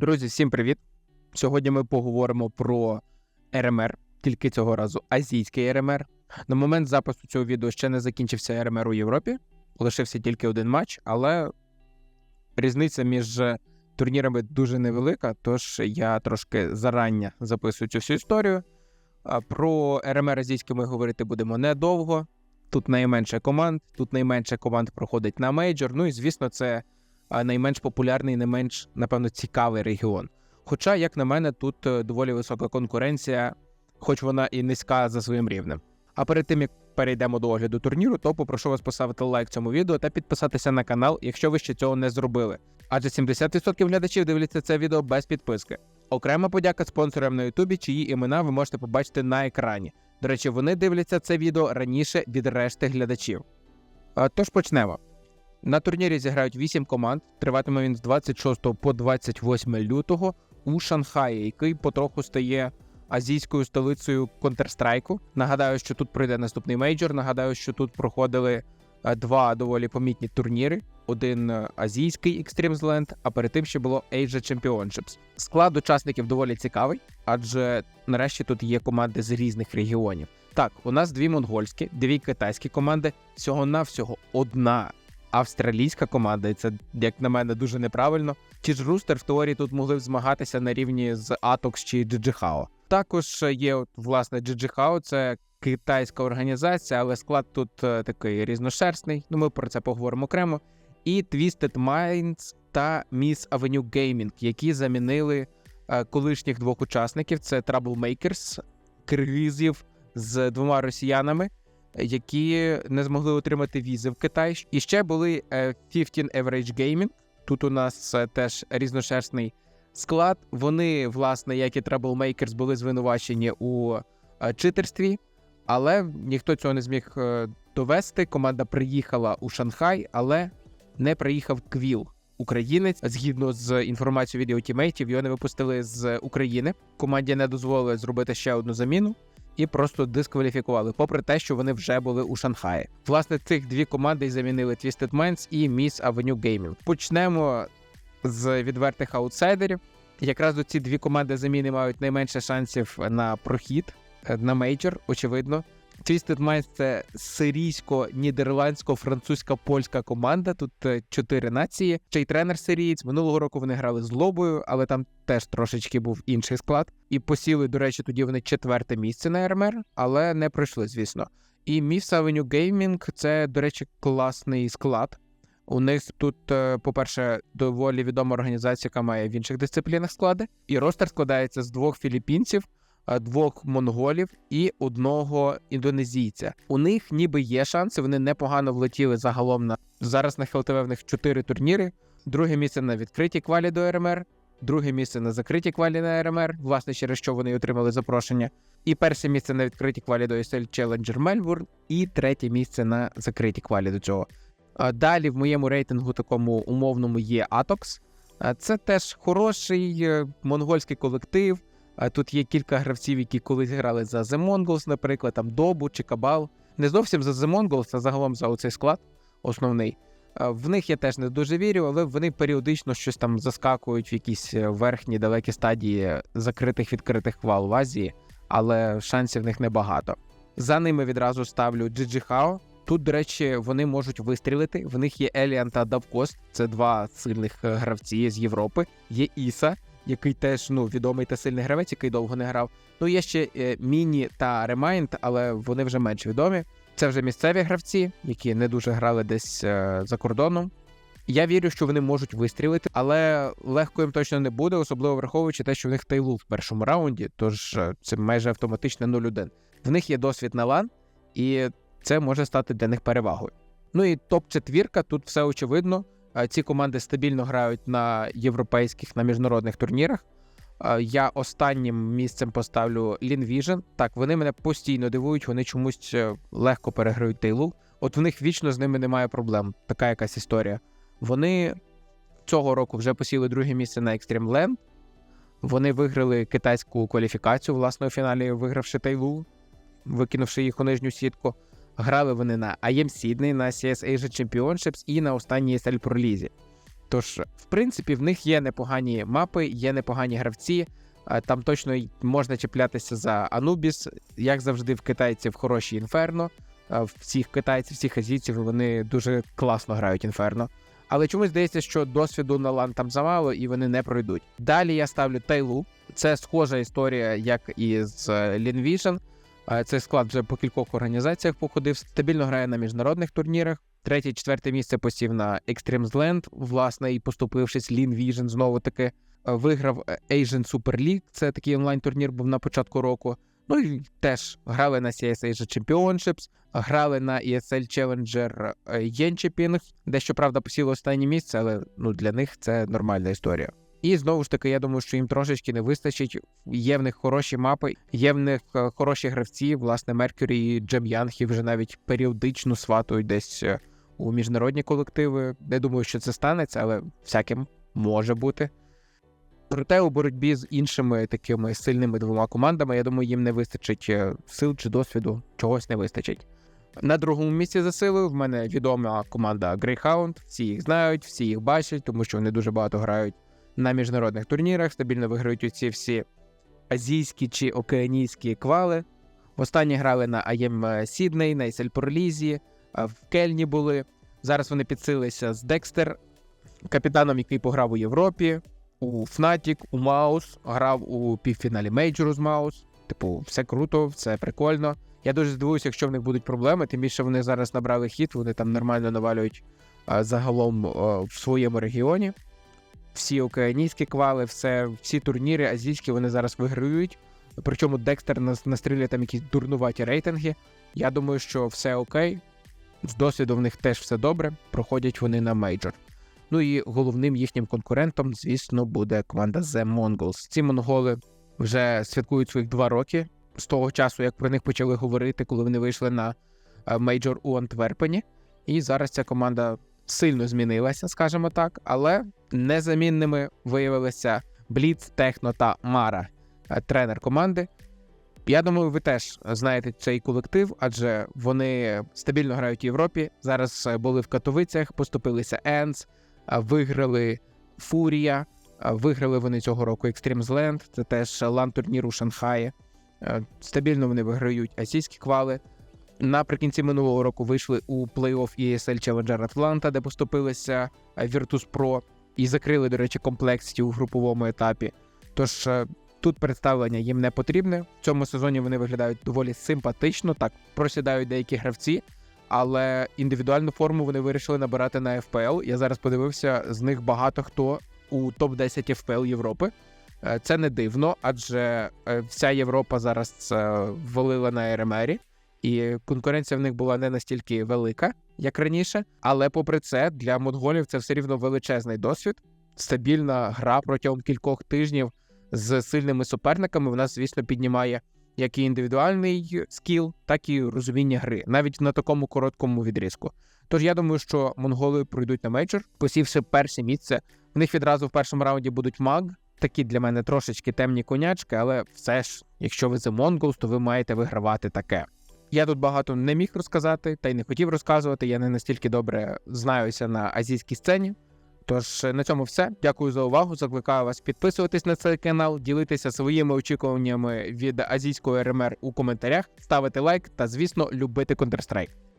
Друзі, всім привіт! Сьогодні ми поговоримо про РМР, тільки цього разу азійський РМР. На момент запису цього відео ще не закінчився РМР у Європі, лишився тільки один матч, але різниця між турнірами дуже невелика, тож я трошки зарання записую цю всю історію. Про РМР азійський ми говорити будемо недовго. Тут найменше команд, тут найменше команд проходить на мейджор. Ну і звісно, це найменш популярний, найменш, напевно, цікавий регіон. Хоча, як на мене, тут е, доволі висока конкуренція, хоч вона і низька за своїм рівнем. А перед тим як перейдемо до огляду турніру, то попрошу вас поставити лайк цьому відео та підписатися на канал, якщо ви ще цього не зробили. Адже 70% глядачів дивляться це відео без підписки. Окрема подяка спонсорам на Ютубі, чиї імена ви можете побачити на екрані. До речі, вони дивляться це відео раніше від решти глядачів. Тож почнемо. На турнірі зіграють 8 команд. Триватиме він з 26 по 28 лютого у Шанхаї, який потроху стає азійською столицею Counter-Strike. Нагадаю, що тут пройде наступний мейджор. Нагадаю, що тут проходили е, два доволі помітні турніри: один е, азійський Extremes Land, а перед тим ще було Asia Championships. Склад учасників доволі цікавий, адже нарешті тут є команди з різних регіонів. Так, у нас дві монгольські, дві китайські команди, всього навсього одна австралійська команда, і це, як на мене, дуже неправильно. Ті ж Рустер в теорії тут могли б змагатися на рівні з Atox чи Джиджихао. Також є власне Джиджихао, це китайська організація, але склад тут е, такий різношерстний. Ну ми про це поговоримо окремо. І Twisted Minds та Miss Avenue Gaming, які замінили е, колишніх двох учасників: це Troublemakers, киргизів з двома росіянами які не змогли отримати візи в Китай. І ще були е, 15 Average Gaming. Тут у нас е, теж різношерстний склад. Вони, власне, як і Troublemakers, були звинувачені у е, читерстві, але ніхто цього не зміг е, довести. Команда приїхала у Шанхай, але не приїхав Квіл. Українець, згідно з інформацією від його тімейтів, його не випустили з України. Команді не дозволили зробити ще одну заміну і просто дискваліфікували, попри те, що вони вже були у Шанхаї. Власне, цих дві команди й замінили Twisted Minds і Miss Avenue Gaming. Почнемо з відвертих аутсайдерів. Якраз ці дві команди заміни мають найменше шансів на прохід е, на мейджор, очевидно. Twisted Minds – це сирійсько-нідерландсько-французька польська команда. Тут е, чотири нації. Ще й тренер сирієць. Минулого року вони грали з лобою, але там теж трошечки був інший склад. І посіли, до речі, тоді вони четверте місце на РМР, але не пройшли, звісно. І Miss Avenue Gaming – це, до речі, класний склад. У них тут, е, по-перше, доволі відома організація, яка має в інших дисциплінах склади. І ростер складається з двох філіппінців, двох монголів і одного індонезійця. У них ніби є шанси. Вони непогано влетіли загалом на зараз на ХЛТВ в них чотири турніри. Друге місце на відкритій квалі до РМР, друге місце на закритій квалі на РМР, власне, через що вони отримали запрошення. І перше місце на відкритій квалі до ESL Challenger Melbourne, і третє місце на закритій квалі до цього. Далі в моєму рейтингу такому умовному є Atox. А Це теж хороший е, монгольський колектив. Тут є кілька гравців, які колись грали за The Mongols, наприклад, там Добу чи Кабал. Не зовсім за The Mongols, а загалом за оцей склад основний. В них я теж не дуже вірю, але вони періодично щось там заскакують в якісь е, верхні далекі стадії закритих відкритих квал в Азії, але шансів в них небагато. За ними відразу ставлю Джиджихао. Тут, до речі, вони можуть вистрілити. В них є Еліан та Давкост, це два сильних е, гравці з Європи. Є Іса, який теж ну відомий та сильний гравець, який довго не грав. Ну є ще е, Міні та Ремайнд, але вони вже менш відомі. Це вже місцеві гравці, які не дуже грали десь е, за кордоном. Я вірю, що вони можуть вистрілити, але легко їм точно не буде, особливо враховуючи те, що в них тейлу в першому раунді, тож е, це майже автоматично 0-1. В них є досвід на лан, і це може стати для них перевагою. Ну і топ-четвірка, тут все очевидно. Е, Ці команди стабільно грають на європейських на міжнародних турнірах. Е, Я останнім місцем поставлю Linvision. Так, вони мене постійно дивують, вони чомусь е, легко переграють Тейлу. От в них вічно з ними немає проблем. Така якась історія. Вони цього року вже посіли друге місце на Land. Вони виграли китайську кваліфікацію власне у фіналі, вигравши Тейлу, викинувши їх у нижню сітку. Грали вони на IM Sydney, на CS Asia Championships і на останній ESL Pro Лізі. Тож, в принципі, в них є непогані мапи, є непогані гравці. Е, Там точно можна чіплятися за Анубіс, як завжди, в китайців хороші інферно. Е, Всіх китайців, всіх азійців вони дуже класно грають інферно. Але чомусь здається, що досвіду на лан там замало і вони не пройдуть. Далі я ставлю Тайлу. Це схожа історія, як і з. Е, Цей склад вже по кількох організаціях походив. Стабільно грає на міжнародних турнірах. Третє, четверте місце посів на Extremes Land, власне, і поступившись Linvision знову таки. Е, Виграв е, Asian Super League, це такий онлайн-турнір був на початку року. Ну і теж грали на CS Asia Championships, грали на ESL Challenger е, Yenchiping, де щоправда посіло останнє місце, але ну для них це нормальна історія. І знову ж таки, я думаю, що їм трошечки не вистачить. Є в них хороші мапи, є в них е, хороші гравці. Власне, Mercury і Джем Янхі вже навіть періодично сватують десь е, у міжнародні колективи. Не думаю, що це станеться, але всяким може бути. Проте у боротьбі з іншими такими сильними двома командами, я думаю, їм не вистачить е, сил чи досвіду, чогось не вистачить. На другому місці за силою в мене відома команда Greyhound. Всі їх знають, всі їх бачать, тому що вони дуже багато грають на міжнародних турнірах, стабільно виграють усі всі азійські чи океанійські квали. Останні грали на АЄМ Сідней, на Ісель Пролізі, в Кельні були. Зараз вони підсилися з Декстер, капітаном, який пограв у Європі, у Fnatic, у Маус, грав у півфіналі мейджору з Маус. Типу, все круто, все прикольно. Я дуже здивуюся, якщо в них будуть проблеми, тим більше вони зараз набрали хід, вони там нормально навалюють а, загалом в своєму регіоні. Всі океанійські квали, все, всі турніри азійські вони зараз виграють. Причому Декстер нас- настрілює там якісь дурнуваті рейтинги. Я думаю, що все окей. З досвіду в них теж все добре. Проходять вони на мейджор. Ну і головним їхнім конкурентом, звісно, буде команда The Mongols. Ці монголи вже святкують своїх два роки з того часу, як про них почали говорити, коли вони вийшли на е, мейджор у Антверпені. І зараз ця команда сильно змінилася, скажімо так, але незамінними виявилися Бліц, Техно та Мара, е, тренер команди. Я думаю, ви теж знаєте цей колектив, адже вони стабільно грають в Європі. Зараз е, були в Катовицях, поступилися Енс, виграли Фурія. Виграли вони цього року Extremes Land, це теж лан турнір у Шанхаї. Е, Стабільно вони виграють азійські квали. Наприкінці минулого року вийшли у плей-офф ESL Challenger Atlanta, де поступилися е, Virtus Pro і закрили, до речі, комплексті у груповому етапі. Тож е, тут представлення їм не потрібне. В цьому сезоні вони виглядають доволі симпатично, так просідають деякі гравці, але індивідуальну форму вони вирішили набирати на FPL. Я зараз подивився, з них багато хто у топ-10 FPL Європи. Е, Це не дивно, адже вся Європа зараз ввалила на РМРі, і конкуренція в них була не настільки велика, як раніше. Але попри це, для монголів це все рівно величезний досвід. Стабільна гра протягом кількох тижнів з сильними суперниками. Вона, звісно, піднімає як і індивідуальний скіл, так і розуміння гри, навіть на такому короткому відрізку. Тож я думаю, що монголи пройдуть на мейджор, посівши перше місце. В них відразу в першому раунді будуть маг. Такі для мене трошечки темні конячки, але все ж, якщо ви The Mongols, то ви маєте вигравати таке. Я тут багато не міг розказати, та й не хотів розказувати. Я не настільки добре знаюся на азійській сцені. Тож на цьому все. Дякую за увагу. Закликаю вас підписуватись на цей канал, ділитися своїми очікуваннями від азійської РМР у коментарях, ставити лайк та, звісно, любити Counter-Strike.